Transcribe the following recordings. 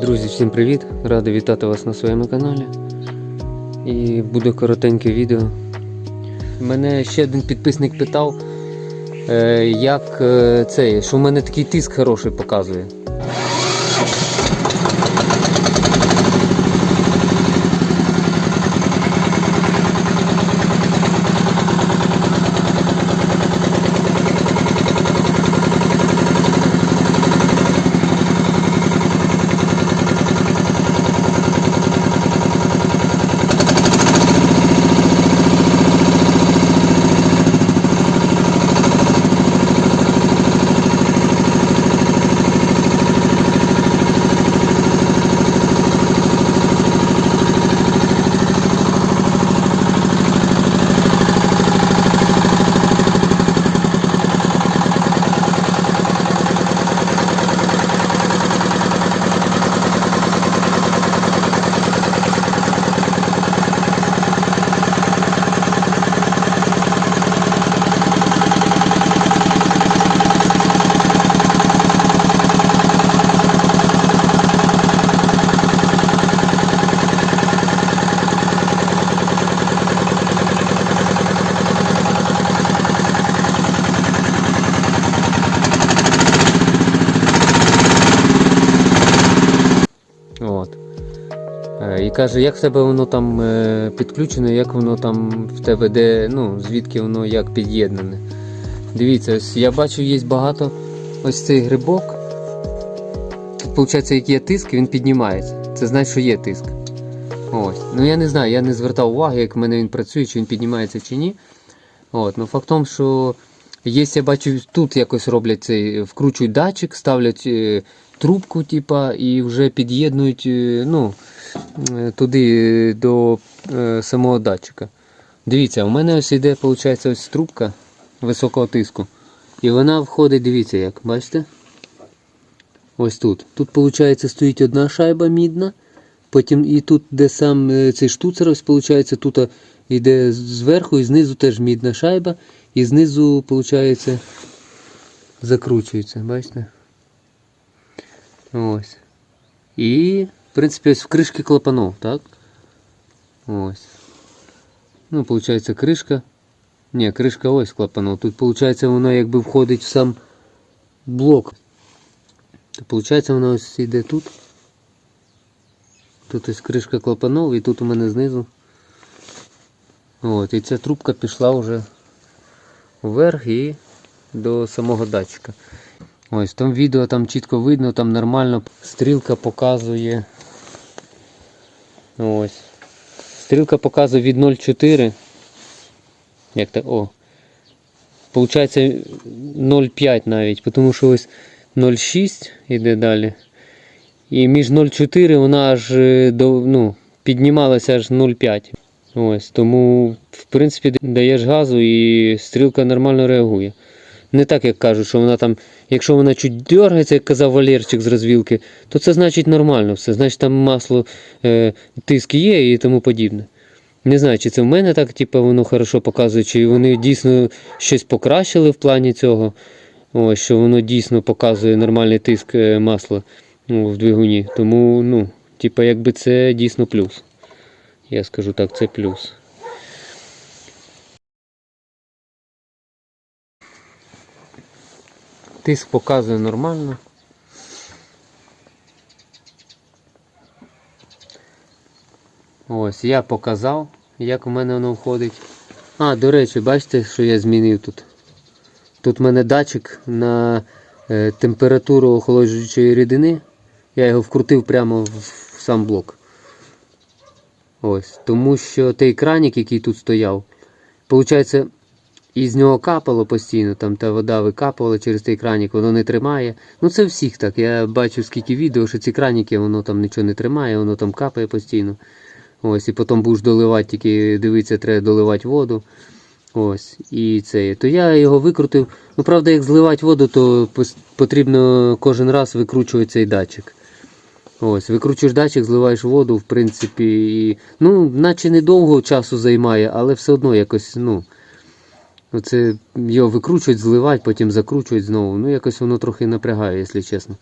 Друзі, всім привіт! Радий вітати вас на своєму каналі. І буде коротеньке відео. Мене ще один підписник питав, е, як е, це, що в мене такий тиск хороший показує. От. Е, І каже, як в тебе воно там е, підключено, як воно там в тебе де, ну, звідки воно як під'єднане. Дивіться, ось я бачу, є багато ось цей грибок. Тут, виходить, як є тиск, він піднімається. Це значить, що є тиск. Ось. Ну я не знаю, я не звертав уваги, як в мене він працює, чи він піднімається чи ні. От. Ну, факт тому, що є, я бачу, тут якось роблять цей, вкручують датчик, ставлять е, трубку, типа, і вже під'єднують е, ну, туди е, до е, самого датчика. Дивіться, у мене ось іде, виходить, ось трубка високого тиску. І вона входить, дивіться як, бачите? Ось тут. Тут, виходить, стоїть одна шайба мідна. Потім і тут, де сам е, цей штуцер, ось, виходить, тут е, йде зверху і знизу теж мідна шайба. І знизу, виходить, закручується, бачите? Ось. І, в принципі, ось в кришки клапанов, так? Ось. Ну, виходить, кришка. Ні, кришка ось клапанов. Тут, виходить, вона якби входить в сам блок. То, виходить, вона ось йде тут. Тут ось кришка клапанов і тут у мене знизу. От, і ця трубка пішла вже вверх і до самого датчика. Ось тому відео там чітко видно, там нормально стрілка показує. Ось. Стрілка показує від 0,4. Як так? О. Получається 0,5 навіть, тому що ось 0,6 іде далі. І між 0,4 вона аж е, до, ну, піднімалася аж 0,5. Ось, тому, в принципі, даєш газу і стрілка нормально реагує. Не так, як кажуть, що вона там, якщо вона чуть дергається, як казав Валерчик з розвілки, то це значить нормально все. Значить там масло, е, тиск є і тому подібне. Не знаю, чи це в мене так, типу, воно хорошо показує, чи вони дійсно щось покращили в плані цього. Ось, що воно дійсно показує нормальний тиск е, масла ну, в двигуні. Тому, ну, типу, якби це дійсно плюс. Я скажу так, це плюс. Тиск показує нормально. Ось, я показав, як у мене воно входить. А, до речі, бачите, що я змінив тут? Тут в мене датчик на е, температуру охолоджуючої рідини. Я його вкрутив прямо в, в сам блок. Ось. Тому що той кранік, який тут стояв, виходить, із нього капало постійно, там та вода викапувала через той кранік, воно не тримає. Ну це всіх так. Я бачу скільки відео, що ці краніки, воно там нічого не тримає, воно там капає постійно. Ось, і потім будеш доливати, тільки дивитися, треба доливати воду. Ось, і це. То я його викрутив. Ну, правда, як зливати воду, то потрібно кожен раз викручувати цей датчик. Ось, викручуєш датчик, зливаєш воду, в принципі, і, ну, наче недовго часу займає, але все одно якось, ну. Оце його викручують, зливають, потім закручують знову. Ну, якось воно трохи напрягає, якщо чесно.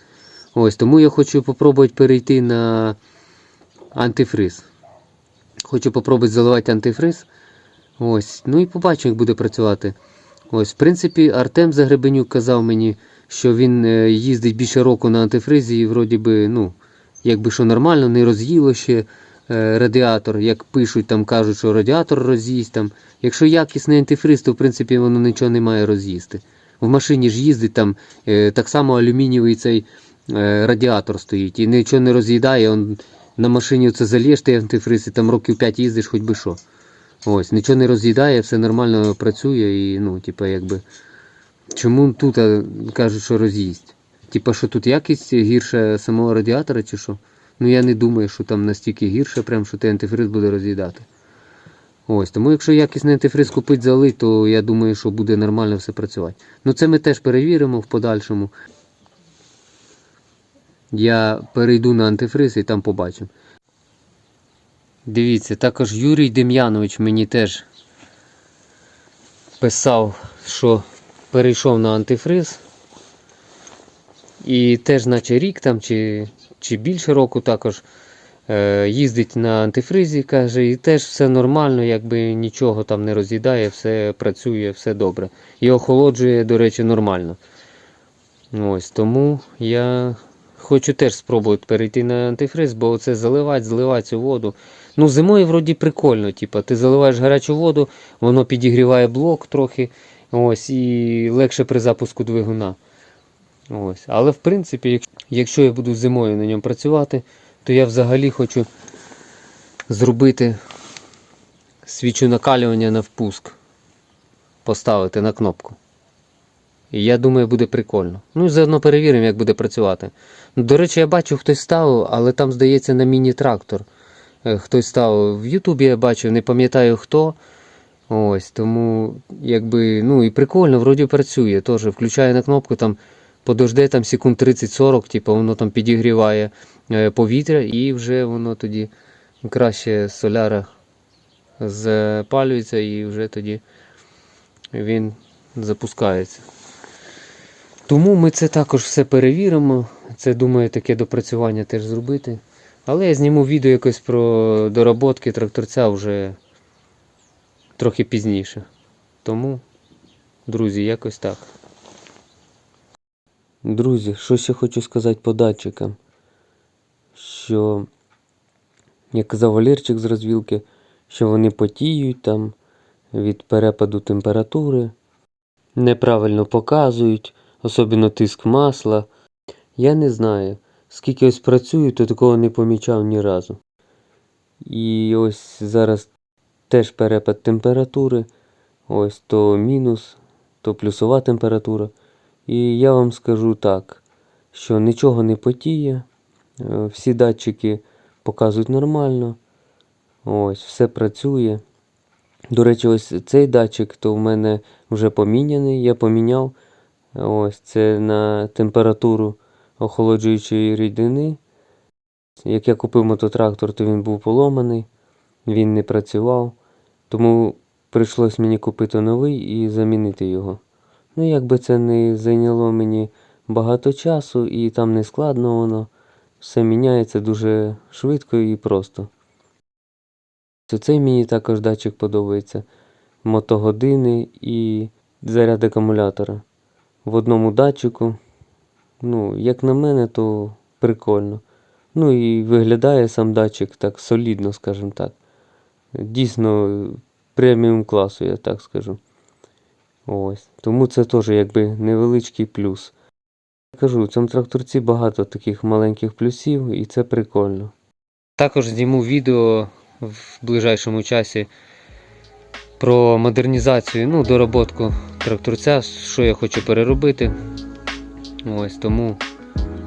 Ось, тому я хочу попробувати перейти на антифриз. Хочу попробувати заливати антифриз. Ось, ну і побачимо, як буде працювати. Ось, в принципі, Артем Загребенюк казав мені, що він е, їздить більше року на антифризі, і вроді би, ну, якби що нормально, не роз'їло ще радіатор. Як пишуть, там кажуть, що радіатор роз'їсть. Там. Якщо якісний антифриз, то в принципі воно нічого не має роз'їсти. В машині ж їздить там е, так само алюмінієвий цей е, радіатор стоїть і нічого не роз'їдає. Он, на машині це залєш ти антифриз, і там років 5 їздиш, хоч би що. Ось, нічого не роз'їдає, все нормально працює і, ну, типа, якби. Чому тут кажуть, що роз'їсть? Типа, що тут якість гірша самого радіатора чи що? Ну я не думаю, що там настільки гірше, прям, що той антифриз буде роз'їдати. Ось, тому якщо якісний антифриз купить залить, то я думаю, що буде нормально все працювати. Ну це ми теж перевіримо в подальшому. Я перейду на антифриз і там побачимо. Дивіться, також Юрій Дем'янович мені теж писав, що перейшов на антифриз. І теж, наче рік там, чи, чи більше року також е, їздить на антифризі, каже, і теж все нормально, якби нічого там не роз'їдає, все працює, все добре. І охолоджує, до речі, нормально. Ось тому я хочу теж спробувати перейти на антифриз, бо це заливати, зливати цю воду. Ну, зимою вроді прикольно, типу, ти заливаєш гарячу воду, воно підігріває блок трохи, ось, і легше при запуску двигуна. Ось. Але в принципі, як- якщо я буду зимою на ньому працювати, то я взагалі хочу зробити свічу накалювання на впуск. Поставити на кнопку. І я думаю, буде прикольно. Ну і заодно перевіримо, як буде працювати. До речі, я бачу, хтось ставив, але там, здається, на міні-трактор. Е, Хтось ставив в Ютубі, я бачив, не пам'ятаю хто. Ось, тому якби, ну і прикольно, вроді працює. Теж включає на кнопку, там подожде там секунд 30-40, типу, воно там підігріває е, повітря і вже воно тоді краще соляра запалюється і вже тоді він запускається. Тому ми це також все перевіримо. Це думаю таке допрацювання теж зробити. Але я зніму відео якось про доработки тракторця вже трохи пізніше. Тому, друзі, якось так. Друзі, що ще хочу сказати по датчикам. Що, як казав Валерчик з розвілки, що вони потіють там від перепаду температури, неправильно показують, особливо тиск масла. Я не знаю. Скільки ось працюю, то такого не помічав ні разу. І ось зараз теж перепад температури. Ось то мінус, то плюсова температура. І я вам скажу так, що нічого не потіє, е, всі датчики показують нормально. Ось, все працює. До речі, ось цей датчик то в мене вже поміняний, я поміняв. Ось це на температуру охолоджуючої рідини. Як я купив мототрактор, то він був поломаний, він не працював. Тому прийшлось мені купити новий і замінити його. Ну, якби це не зайняло мені багато часу і там не складно воно, все міняється дуже швидко і просто. Цей мені також датчик подобається. Мотогодини і заряд акумулятора. В одному датчику. Ну, як на мене, то прикольно. Ну і виглядає сам датчик так солідно, скажімо так. Дійсно преміум класу, я так скажу. Ось. Тому це теж якби невеличкий плюс. Я кажу, в цьому тракторці багато таких маленьких плюсів, і це прикольно. Також зніму відео в ближайшому часі про модернізацію, ну, доработку тракторця, що я хочу переробити. Ось тому,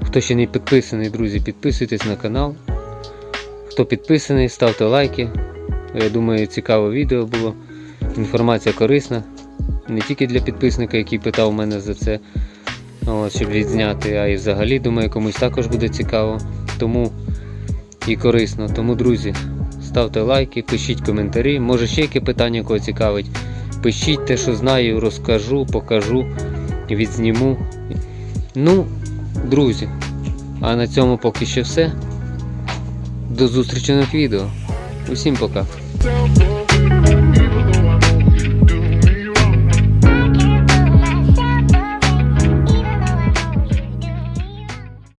хто ще не підписаний, друзі, підписуйтесь на канал. Хто підписаний, ставте лайки. Я думаю, цікаве відео було. Інформація корисна. Не тільки для підписника, який питав мене за це, от, щоб відзняти, а й взагалі, думаю, комусь також буде цікаво. Тому і корисно. Тому, друзі, ставте лайки, пишіть коментарі. Може ще яке питання кого цікавить. Пишіть те, що знаю, розкажу, покажу, відзніму. Ну, друзі, А на цьому поки що все. До зустрічі на відео. Усім пока.